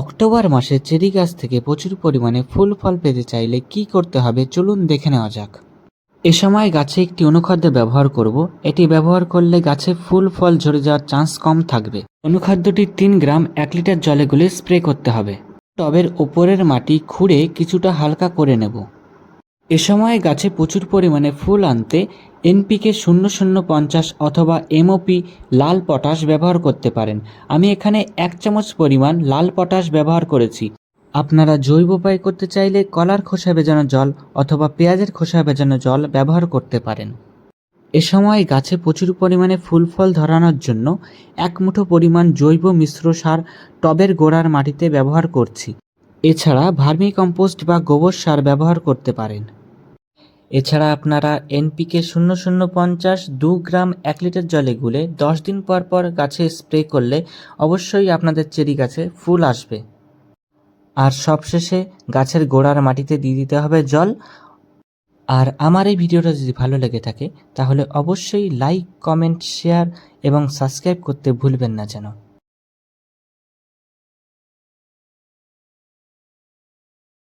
October মাসে cherry গাছ থেকে প্রচুর পরিমাণে ফুল ফল পেতে চাইলে কি করতে হবে চলুন দেখে নেওয়া যাক। এ সময় গাছে একটি অনুখাদ্য ব্যবহার করব। এটি ব্যবহার করলে গাছে ফুল ফল ঝরে যাওয়ার চান্স কম থাকবে। অনুখাদ্যটি তিন গ্রাম এক লিটার জলে গুলে স্প্রে করতে হবে। টবের ওপরের মাটি খুঁড়ে কিছুটা হালকা করে নেব। এ সময় গাছে প্রচুর পরিমাণে ফুল আনতে এনপিকে শূন্য শূন্য পঞ্চাশ অথবা এমওপি লাল পটাশ ব্যবহার করতে পারেন। আমি এখানে এক চামচ পরিমাণ লাল পটাশ ব্যবহার করেছি। আপনারা জৈব উপায় করতে চাইলে কলার খোসা ভেজানো জল অথবা পেঁয়াজের খোসা ভেজানো জল ব্যবহার করতে পারেন। এ সময় গাছে প্রচুর পরিমাণে ফুল ফল ধরানোর জন্য এক মুঠো পরিমাণ জৈব মিশ্র সার টবের গোড়ার মাটিতে ব্যবহার করছি। এছাড়া ভার্মি কম্পোস্ট বা গোবর সার ব্যবহার করতে পারেন। এছাড়া আপনারা এনপিকে শূন্য শূন্য পঞ্চাশ দু গ্রাম এক লিটার জলে গুলে দশ দিন পর পর গাছে স্প্রে করলে অবশ্যই আপনাদের চেরি গাছে ফুল আসবে। আর সবশেষে গাছের গোড়ার মাটিতে দিয়ে দিতে হবে জল। আর আমার এই ভিডিওটা যদি ভালো লেগে থাকে, তাহলে অবশ্যই লাইক, কমেন্ট, শেয়ার এবং সাবস্ক্রাইব করতে ভুলবেন না যেন।